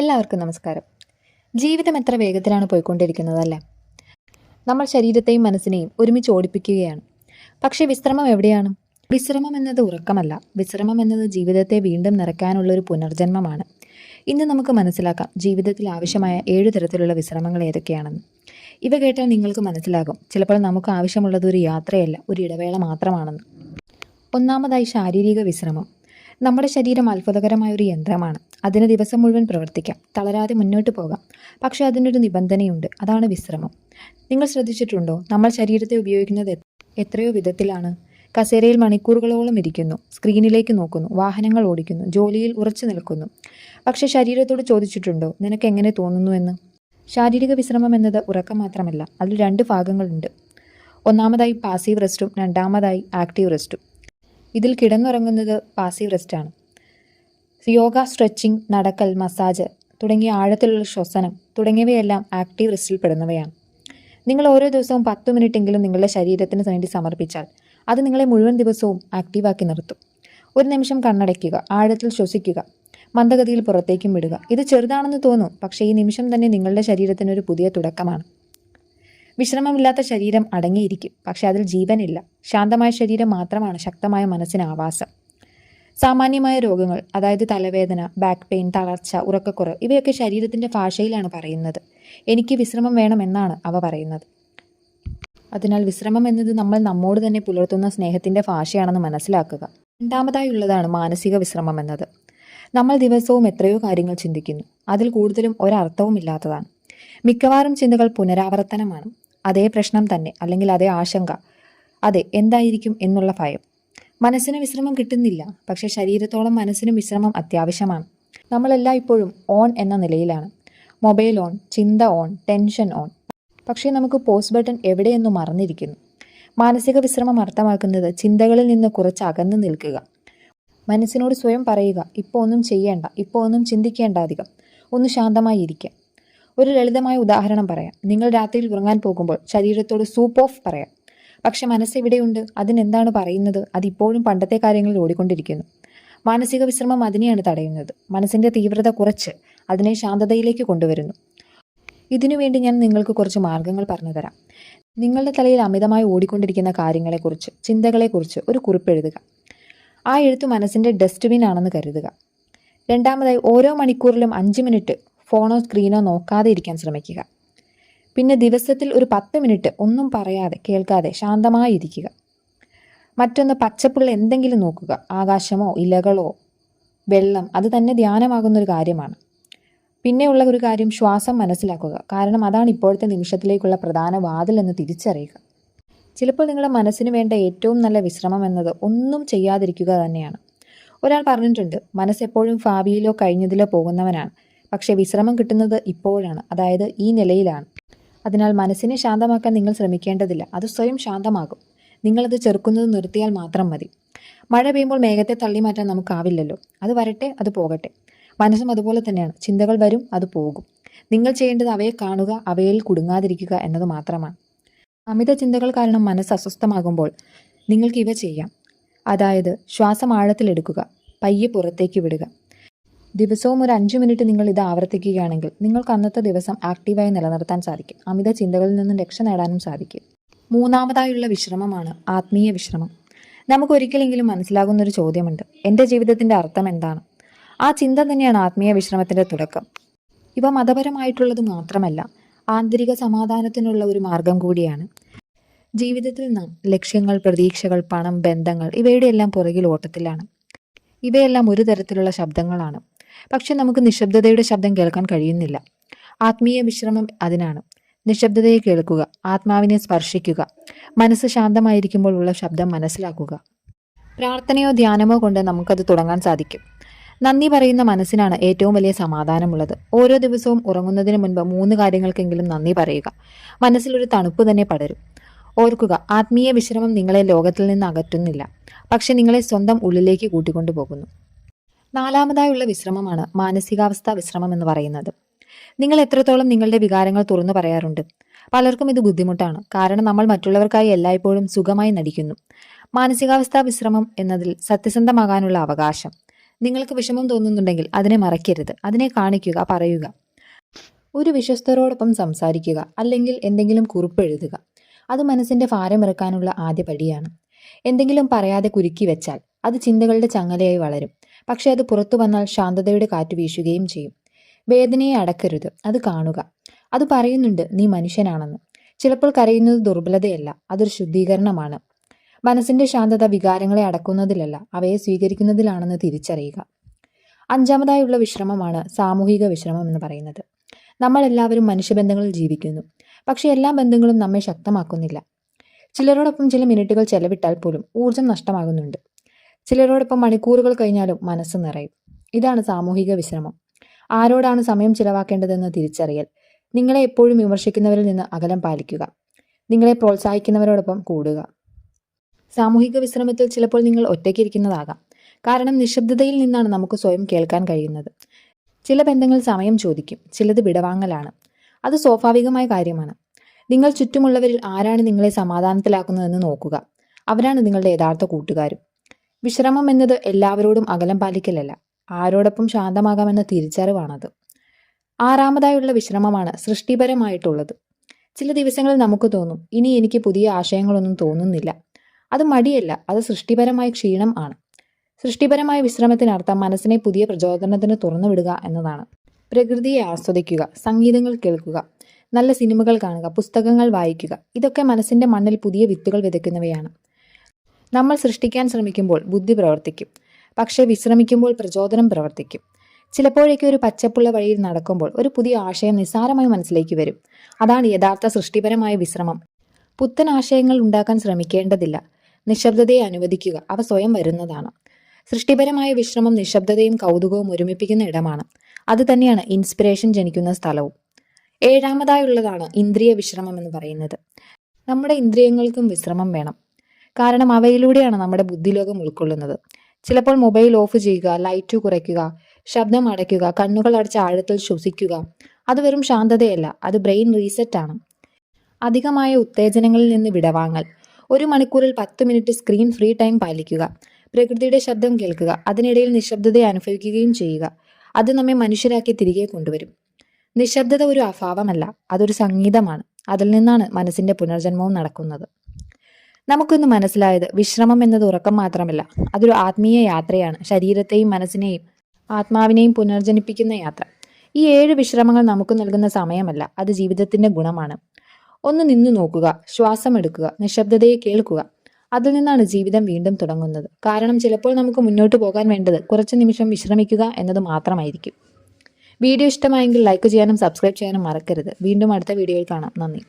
എല്ലാവർക്കും നമസ്കാരം. ജീവിതം എത്ര വേഗത്തിലാണ് പോയിക്കൊണ്ടിരിക്കുന്നത് അല്ലേ നമ്മൾ ശരീരത്തെയും മനസ്സിനെയും ഒരുമിച്ച് ഓടിപ്പിക്കുകയാണ്. പക്ഷേ വിശ്രമം എവിടെയാണ്? വിശ്രമം എന്നത് ഉറക്കമല്ല. വിശ്രമം എന്നത് ജീവിതത്തെ വീണ്ടും നിറയ്ക്കാനുള്ള ഒരു പുനർജന്മമാണ്. ഇന്ന് നമുക്ക് മനസ്സിലാക്കാം ജീവിതത്തിൽ ആവശ്യമായ ഏഴു തരത്തിലുള്ള വിശ്രമങ്ങൾ ഏതൊക്കെയാണെന്ന്. ഇവ കേട്ടാൽ നിങ്ങൾക്ക് മനസ്സിലാകും. ചിലപ്പോൾ നമുക്ക് ആവശ്യമുള്ളത് ഒരു യാത്രയല്ല ഒരു ഇടവേള മാത്രമാണെന്ന്. ഒന്നാമതായി ശാരീരിക വിശ്രമം. നമ്മുടെ ശരീരം അത്ഭുതകരമായ ഒരു യന്ത്രമാണ്. അതിന് ദിവസം മുഴുവൻ പ്രവർത്തിക്കാം. തളരാതെ മുന്നോട്ട് പോകാം. പക്ഷേ അതിനൊരു നിബന്ധനയുണ്ട്. അതാണ് വിശ്രമം. നിങ്ങൾ ശ്രദ്ധിച്ചിട്ടുണ്ടോ? നമ്മൾ ശരീരത്തെ ഉപയോഗിക്കുന്നത് എത്രയോ വിധത്തിലാണ്. കസേരയിൽ മണിക്കൂറുകളോളം ഇരിക്കുന്നു. സ്ക്രീനിലേക്ക് നോക്കുന്നു. വാഹനങ്ങൾ ഓടിക്കുന്നു. ജോലിയിൽ ഉറച്ചു നിൽക്കുന്നു. പക്ഷേ ശരീരത്തോട് ചോദിച്ചിട്ടുണ്ടോ? നിനക്ക് എങ്ങനെ തോന്നുന്നു എന്ന്? ശാരീരിക വിശ്രമം എന്നത് ഉറക്കം മാത്രമല്ല. അതിൽ രണ്ട് ഭാഗങ്ങളുണ്ട്. ഒന്നാമതായി പാസീവ് റെസ്റ്റും രണ്ടാമതായി ആക്റ്റീവ് റെസ്റ്റും ഇതിൽ കിടന്നുറങ്ങുന്നത് പാസീവ് റെസ്റ്റാണ് യോഗ സ്ട്രെച്ചിങ് നടക്കൽ മസാജ് തുടങ്ങിയ ആഴത്തിലുള്ള ശ്വസനം തുടങ്ങിയവയെല്ലാം ആക്റ്റീവ് റെസ്റ്റിൽ പെടുന്നവയാണ്. നിങ്ങൾ ഓരോ ദിവസവും പത്ത് മിനിറ്റെങ്കിലും നിങ്ങളുടെ ശരീരത്തിന് വേണ്ടി സമർപ്പിച്ചാൽ അത് നിങ്ങളെ മുഴുവൻ ദിവസവും ആക്റ്റീവാക്കി നിർത്തും. ഒരു നിമിഷം കണ്ണടയ്ക്കുക ആഴത്തിൽ ശ്വസിക്കുക മന്ദഗതിയിൽ പുറത്തേക്കും വിടുക. ഇത് ചെറുതാണെന്ന് തോന്നും പക്ഷേ ഈ നിമിഷം തന്നെ നിങ്ങളുടെ ശരീരത്തിന് ഒരു പുതിയ തുടക്കമാണ്. വിശ്രമമില്ലാത്ത ശരീരം അടങ്ങിയിരിക്കും. പക്ഷെ അതിൽ ജീവനില്ല. ശാന്തമായ ശരീരം മാത്രമാണ് ശക്തമായ മനസ്സിന് ആവാസം. സാമാന്യമായ രോഗങ്ങൾ അതായത് തലവേദന ബാക്ക് പെയിൻ തളർച്ച ഉറക്കക്കുറവ് ഇവയൊക്കെ ശരീരത്തിന്റെ ഭാഷയിലാണ് പറയുന്നത്. എനിക്ക് വിശ്രമം വേണമെന്നാണ് അവ പറയുന്നത്. അതിനാൽ വിശ്രമം എന്നത് നമ്മൾ നമ്മോട് തന്നെ പുലർത്തുന്ന സ്നേഹത്തിന്റെ ഭാഷയാണെന്ന് മനസ്സിലാക്കുക. രണ്ടാമതായി ഉള്ളതാണ് മാനസിക വിശ്രമം എന്നത്. നമ്മൾ ദിവസവും എത്രയോ കാര്യങ്ങൾ ചിന്തിക്കുന്നു. അതിൽ കൂടുതലും ഒരർത്ഥവും ഇല്ലാത്തതാണ് മിക്കവാറും ചിന്തകൾ പുനരാവർത്തനമാണ്. അതേ പ്രശ്നം തന്നെ അല്ലെങ്കിൽ അതേ ആശങ്ക. അതെ എന്തായിരിക്കും എന്നുള്ള ഭയം. മനസ്സിന് വിശ്രമം കിട്ടുന്നില്ല പക്ഷേ ശരീരത്തോളം മനസ്സിനും വിശ്രമം അത്യാവശ്യമാണ്. നമ്മളെല്ലാം ഇപ്പോഴും ഓൺ എന്ന നിലയിലാണ്. മൊബൈൽ ഓൺ ചിന്ത ഓൺ ടെൻഷൻ ഓൺ. പക്ഷേ നമുക്ക് പോസ്റ്റ് ബട്ടൺ എവിടെയെന്ന് മറന്നിരിക്കുന്നു. മാനസിക വിശ്രമം അർത്ഥമാക്കുന്നത് ചിന്തകളിൽ നിന്ന് കുറച്ച് അകന്നു നിൽക്കുക. മനസ്സിനോട് സ്വയം പറയുക ഇപ്പോൾ ഒന്നും ചെയ്യേണ്ട ഇപ്പോൾ ഒന്നും ചിന്തിക്കേണ്ട അധികം. ഒന്ന് ശാന്തമായി ഇരിക്കുക ഒരു ലളിതമായ ഉദാഹരണം പറയാം. നിങ്ങൾ രാത്രിയിൽ ഉറങ്ങാൻ പോകുമ്പോൾ ശരീരത്തോട് സൂപ്പ് ഓഫ് പറയാം. പക്ഷെ മനസ്സ് എവിടെയുണ്ട്? അതിനെന്താണ് പറയുന്നത്? അതിപ്പോഴും പണ്ടത്തെ കാര്യങ്ങളിൽ ഓടിക്കൊണ്ടിരിക്കുന്നു. മാനസിക വിശ്രമം അതിനെയാണ് തടയുന്നത്. മനസ്സിന്റെ തീവ്രത കുറച്ച് അതിനെ ശാന്തതയിലേക്ക് കൊണ്ടുവരുന്നു. ഇതിനുവേണ്ടി ഞാൻ നിങ്ങൾക്ക് കുറച്ച് മാർഗങ്ങൾ പറഞ്ഞുതരാം നിങ്ങളുടെ തലയിൽ അമിതമായി ഓടിക്കൊണ്ടിരിക്കുന്ന കാര്യങ്ങളെക്കുറിച്ച് ചിന്തകളെക്കുറിച്ച് ഒരു കുറിപ്പ് എഴുതുക. ആ എഴുത്ത് മനസ്സിന്റെ ഡസ്റ്റ്ബിൻ ആണെന്ന് കരുതുക. രണ്ടാമതായി ഓരോ മണിക്കൂറിലും അഞ്ച് മിനിറ്റ് ഫോണോ സ്ക്രീനോ നോക്കാതെ ഇരിക്കാൻ ശ്രമിക്കുക. പിന്നെ ദിവസത്തിൽ ഒരു പത്ത് മിനിറ്റ് ഒന്നും പറയാതെ കേൾക്കാതെ ശാന്തമായി ഇരിക്കുക. മറ്റൊന്ന് പച്ചപ്പുള്ള എന്തെങ്കിലും നോക്കുക. ആകാശമോ ഇലകളോ വെള്ളം അത് തന്നെ ധ്യാനമാകുന്ന ഒരു കാര്യമാണ്. പിന്നെയുള്ള ഒരു കാര്യം ശ്വാസം മനസ്സിലാക്കുക. കാരണം അതാണ് ഇപ്പോഴത്തെ നിമിഷത്തിലേക്കുള്ള പ്രധാന വാതിൽ എന്ന് തിരിച്ചറിയുക. ചിലപ്പോൾ നിങ്ങളുടെ മനസ്സിന് വേണ്ട ഏറ്റവും നല്ല വിശ്രമം എന്നത് ഒന്നും ചെയ്യാതിരിക്കുക തന്നെയാണ്. ഒരാൾ പറഞ്ഞിട്ടുണ്ട് മനസ്സെപ്പോഴും ഭാവിയിലോ കഴിഞ്ഞതിലോ പോകുന്നവനാണ്. പക്ഷേ വിശ്രമം കിട്ടുന്നത് ഇപ്പോഴാണ് അതായത് ഈ നിലയിലാണ്. അതിനാൽ മനസ്സിനെ ശാന്തമാക്കാൻ നിങ്ങൾ ശ്രമിക്കേണ്ടതില്ല. അത് സ്വയം ശാന്തമാകും. നിങ്ങളത് ചെറുക്കുന്നത് നിർത്തിയാൽ മാത്രം മതി. മഴ പെയ്യുമ്പോൾ മേഘത്തെ തള്ളി മാറ്റാൻ നമുക്കാവില്ലല്ലോ. അത് വരട്ടെ അത് പോകട്ടെ. മനസ്സും അതുപോലെ തന്നെയാണ്. ചിന്തകൾ വരും അത് പോകും. നിങ്ങൾ ചെയ്യേണ്ടത് അവയെ കാണുക അവയിൽ കുടുങ്ങാതിരിക്കുക എന്നത് മാത്രമാണ്. അമിത ചിന്തകൾ കാരണം മനസ്സ് അസ്വസ്ഥമാകുമ്പോൾ നിങ്ങൾക്ക് ഇവ ചെയ്യാം. അതായത് ശ്വാസം ആഴത്തിലെടുക്കുക പയ്യെ പുറത്തേക്ക് വിടുക. ദിവസവും ഒരു അഞ്ച് മിനിറ്റ് നിങ്ങൾ ഇത് ആവർത്തിക്കുകയാണെങ്കിൽ നിങ്ങൾക്ക് അന്നത്തെ ദിവസം ആക്റ്റീവായി നിലനിർത്താൻ സാധിക്കും. അമിത ചിന്തകളിൽ നിന്നും രക്ഷ നേടാനും സാധിക്കും. മൂന്നാമതായുള്ള വിശ്രമമാണ് ആത്മീയ വിശ്രമം. നമുക്ക് ഒരിക്കലെങ്കിലും മനസ്സിലാകുന്ന ഒരു ചോദ്യമുണ്ട്. എന്റെ ജീവിതത്തിന്റെ അർത്ഥം എന്താണ്? ആ ചിന്ത തന്നെയാണ് ആത്മീയ വിശ്രമത്തിന്റെ തുടക്കം. ഇവ മതപരമായിട്ടുള്ളത് മാത്രമല്ല ആന്തരിക സമാധാനത്തിനുള്ള ഒരു മാർഗം കൂടിയാണ്. ജീവിതത്തിൽ നാം ലക്ഷ്യങ്ങൾ പ്രതീക്ഷകൾ പണം ബന്ധങ്ങൾ ഇവയുടെ എല്ലാം പുറകിൽ ഓട്ടത്തിലാണ്. ഇവയെല്ലാം ഒരു തരത്തിലുള്ള ശബ്ദങ്ങളാണ്. പക്ഷെ നമുക്ക് നിശബ്ദതയുടെ ശബ്ദം കേൾക്കാൻ കഴിയുന്നില്ല. ആത്മീയ വിശ്രമം അതിനാണ്. നിശബ്ദതയെ കേൾക്കുക ആത്മാവിനെ സ്പർശിക്കുക മനസ്സ് ശാന്തമായിരിക്കുമ്പോൾ ഉള്ള ശബ്ദം മനസ്സിലാക്കുക. പ്രാർത്ഥനയോ ധ്യാനമോ കൊണ്ട് നമുക്കത് തുടങ്ങാൻ സാധിക്കും. നന്ദി പറയുന്ന മനസ്സിനാണ് ഏറ്റവും വലിയ സമാധാനമുള്ളത്. ഓരോ ദിവസവും ഉറങ്ങുന്നതിന് മുൻപ് മൂന്ന് കാര്യങ്ങൾക്കെങ്കിലും നന്ദി പറയുക. മനസ്സിലൊരു തണുപ്പ് തന്നെ പടരും. ഓർക്കുക ആത്മീയ വിശ്രമം നിങ്ങളെ ലോകത്തിൽ നിന്ന് അകറ്റുന്നില്ല. പക്ഷെ നിങ്ങളെ സ്വന്തം ഉള്ളിലേക്ക് കൂട്ടിക്കൊണ്ടു പോകുന്നു നാലാമതായുള്ള വിശ്രമമാണ് മാനസികാവസ്ഥ വിശ്രമം എന്ന് പറയുന്നത്. നിങ്ങൾ എത്രത്തോളം നിങ്ങളുടെ വികാരങ്ങൾ തുറന്നു പറയാറുണ്ട്? പലർക്കും ഇത് ബുദ്ധിമുട്ടാണ്. കാരണം നമ്മൾ മറ്റുള്ളവർക്കായി എല്ലായ്പ്പോഴും സുഖമായി നടിക്കുന്നു. മാനസികാവസ്ഥാ വിശ്രമം എന്നതിൽ സത്യസന്ധമാകാനുള്ള അവകാശം. നിങ്ങൾക്ക് വിഷമം തോന്നുന്നുണ്ടെങ്കിൽ അതിനെ മറയ്ക്കരുത്. അതിനെ കാണിക്കുക പറയുക. ഒരു വിശ്വസ്തരോടൊപ്പം സംസാരിക്കുക അല്ലെങ്കിൽ എന്തെങ്കിലും കുറിപ്പ് എഴുതുക. അത് മനസ്സിന്റെ ഭാരമിറക്കാനുള്ള ആദ്യ പടിയാണ്. എന്തെങ്കിലും പറയാതെ കുരുക്കി വെച്ചാൽ അത് ചിന്തകളുടെ ചങ്ങലയായി വളരും. പക്ഷേ അത് പുറത്തു വന്നാൽ ശാന്തതയുടെ കാറ്റ് വീശുകയും ചെയ്യും. വേദനയെ അടക്കരുത്. അത് കാണുക. അത് പറയുന്നുണ്ട് നീ മനുഷ്യനാണെന്ന്. ചിലപ്പോൾ കരയുന്നത് ദുർബലതയല്ല. അതൊരു ശുദ്ധീകരണമാണ്. മനസ്സിന്റെ ശാന്തത വികാരങ്ങളെ അടക്കുന്നതിലല്ല. അവയെ സ്വീകരിക്കുന്നതിലാണെന്ന് തിരിച്ചറിയുക. അഞ്ചാമതായുള്ള വിശ്രമമാണ് സാമൂഹിക വിശ്രമം എന്ന് പറയുന്നത്. നമ്മൾ എല്ലാവരും മനുഷ്യബന്ധങ്ങളിൽ ജീവിക്കുന്നു. പക്ഷേ എല്ലാ ബന്ധങ്ങളും നമ്മെ ശക്തമാക്കുന്നില്ല. ചിലരോടൊപ്പം ചില മിനിറ്റുകൾ ചെലവിട്ടാൽ പോലും ഊർജം നഷ്ടമാകുന്നുണ്ട്. ചിലരോടൊപ്പം മണിക്കൂറുകൾ കഴിഞ്ഞാലും മനസ്സ് നിറയും. ഇതാണ് സാമൂഹിക വിശ്രമം. ആരോടാണ് സമയം ചിലവാക്കേണ്ടതെന്ന് തിരിച്ചറിയൽ. നിങ്ങളെ എപ്പോഴും വിമർശിക്കുന്നവരിൽ നിന്ന് അകലം പാലിക്കുക. നിങ്ങളെ പ്രോത്സാഹിക്കുന്നവരോടൊപ്പം കൂടുക. സാമൂഹിക വിശ്രമത്തിൽ ചിലപ്പോൾ നിങ്ങൾ ഒറ്റയ്ക്കിരിക്കുന്നതാകാം. കാരണം നിശബ്ദതയിൽ നിന്നാണ് നമുക്ക് സ്വയം കേൾക്കാൻ കഴിയുന്നത്. ചില ബന്ധങ്ങൾ സമയം ചോദിക്കും. ചിലത് വിടവാങ്ങലാണ്. അത് സ്വാഭാവികമായ കാര്യമാണ്. നിങ്ങൾ ചുറ്റുമുള്ളവരിൽ ആരാണ് നിങ്ങളെ സമാധാനത്തിലാക്കുന്നതെന്ന് നോക്കുക. അവരാണ് നിങ്ങളുടെ യഥാർത്ഥ കൂട്ടുകാരും. വിശ്രമം എന്നത് എല്ലാവരോടും അകലം പാലിക്കലല്ല. ആരോടൊപ്പം ശാന്തമാകാമെന്ന തിരിച്ചറിവാണത്. ആറാമതായുള്ള വിശ്രമമാണ് സൃഷ്ടിപരമായിട്ടുള്ളത്. ചില ദിവസങ്ങളിൽ നമുക്ക് തോന്നും ഇനി എനിക്ക് പുതിയ ആശയങ്ങളൊന്നും തോന്നുന്നില്ല. അത് മടിയല്ല അത് സൃഷ്ടിപരമായ ക്ഷീണം ആണ്. സൃഷ്ടിപരമായ വിശ്രമത്തിനർത്ഥം മനസ്സിനെ പുതിയ പ്രചോദനത്തിന് തുറന്നുവിടുക എന്നതാണ്. പ്രകൃതിയെ ആസ്വദിക്കുക സംഗീതങ്ങൾ കേൾക്കുക നല്ല സിനിമകൾ കാണുക പുസ്തകങ്ങൾ വായിക്കുക ഇതൊക്കെ മനസ്സിന്റെ മണ്ണിൽ പുതിയ വിത്തുകൾ വിതയ്ക്കുന്നവയാണ്. നമ്മൾ സൃഷ്ടിക്കാൻ ശ്രമിക്കുമ്പോൾ ബുദ്ധി പ്രവർത്തിക്കും. പക്ഷേ വിശ്രമിക്കുമ്പോൾ പ്രചോദനം പ്രവർത്തിക്കും. ചിലപ്പോഴേക്ക് ഒരു പച്ചപ്പുള്ള വഴിയിൽ നടക്കുമ്പോൾ ഒരു പുതിയ ആശയം നിസ്സാരമായി മനസ്സിലേക്ക് വരും. അതാണ് യഥാർത്ഥ സൃഷ്ടിപരമായ വിശ്രമം. പുത്തൻ ആശയങ്ങൾ ഉണ്ടാക്കാൻ ശ്രമിക്കേണ്ടതില്ല. നിശബ്ദതയെ അനുവദിക്കുക. അവ സ്വയം വരുന്നതാണ്. സൃഷ്ടിപരമായ വിശ്രമം നിശബ്ദതയും കൗതുകവും ഒരുമിപ്പിക്കുന്ന ഇടമാണ്. അത് തന്നെയാണ് ഇൻസ്പിറേഷൻ ജനിക്കുന്ന സ്ഥലവും. ഏഴാമതായുള്ളതാണ് ഇന്ദ്രിയ വിശ്രമം എന്ന് പറയുന്നത്. നമ്മുടെ ഇന്ദ്രിയങ്ങൾക്കും വിശ്രമം വേണം. കാരണം അവയിലൂടെയാണ് നമ്മുടെ ബുദ്ധിലോകം ഉൾക്കൊള്ളുന്നത്. ചിലപ്പോൾ മൊബൈൽ ഓഫ് ചെയ്യുക ലൈറ്റ് കുറയ്ക്കുക ശബ്ദം അടയ്ക്കുക കണ്ണുകൾ അടച്ച് ആഴത്തിൽ ശ്വസിക്കുക അത് വെറും ശാന്തതയല്ല അത് ബ്രെയിൻ റീസെറ്റ് ആണ്. അധികമായ ഉത്തേജനങ്ങളിൽ നിന്ന് വിടവാങ്ങൽ. ഒരു മണിക്കൂറിൽ പത്ത് മിനിറ്റ് സ്ക്രീൻ ഫ്രീ ടൈം പാലിക്കുക. പ്രകൃതിയുടെ ശബ്ദം കേൾക്കുക അതിനിടയിൽ നിശബ്ദതയെ അനുഭവിക്കുകയും ചെയ്യുക. അത് നമ്മെ മനുഷ്യരാക്കി തിരികെ കൊണ്ടുവരും. നിശബ്ദത ഒരു അഭാവമല്ല അതൊരു സംഗീതമാണ്. അതിൽ നിന്നാണ് മനസ്സിന്റെ പുനർജന്മവും നടക്കുന്നത്. നമുക്കിന്ന് മനസ്സിലായത് വിശ്രമം എന്നത് ഉറക്കം മാത്രമല്ല അതൊരു ആത്മീയ യാത്രയാണ് ശരീരത്തെയും മനസ്സിനെയും ആത്മാവിനെയും പുനർജനിപ്പിക്കുന്ന യാത്ര. ഈ ഏഴ് വിശ്രമങ്ങൾ നമുക്ക് നൽകുന്ന സമയമല്ല അത് ജീവിതത്തിന്റെ ഗുണമാണ്. ഒന്ന് നിന്നു നോക്കുക ശ്വാസം എടുക്കുക നിശബ്ദതയെ കേൾക്കുക. അതിൽ നിന്നാണ് ജീവിതം വീണ്ടും തുടങ്ങുന്നത്. കാരണം ചിലപ്പോൾ നമുക്ക് മുന്നോട്ട് പോകാൻ വേണ്ടത് കുറച്ച് നിമിഷം വിശ്രമിക്കുക എന്നത് മാത്രമായിരിക്കും. വീഡിയോ ഇഷ്ടമായെങ്കിൽ ലൈക്ക് ചെയ്യാനും സബ്സ്ക്രൈബ് ചെയ്യാനും മറക്കരുത്. വീണ്ടും അടുത്ത വീഡിയോയിൽ കാണാം. നന്ദി.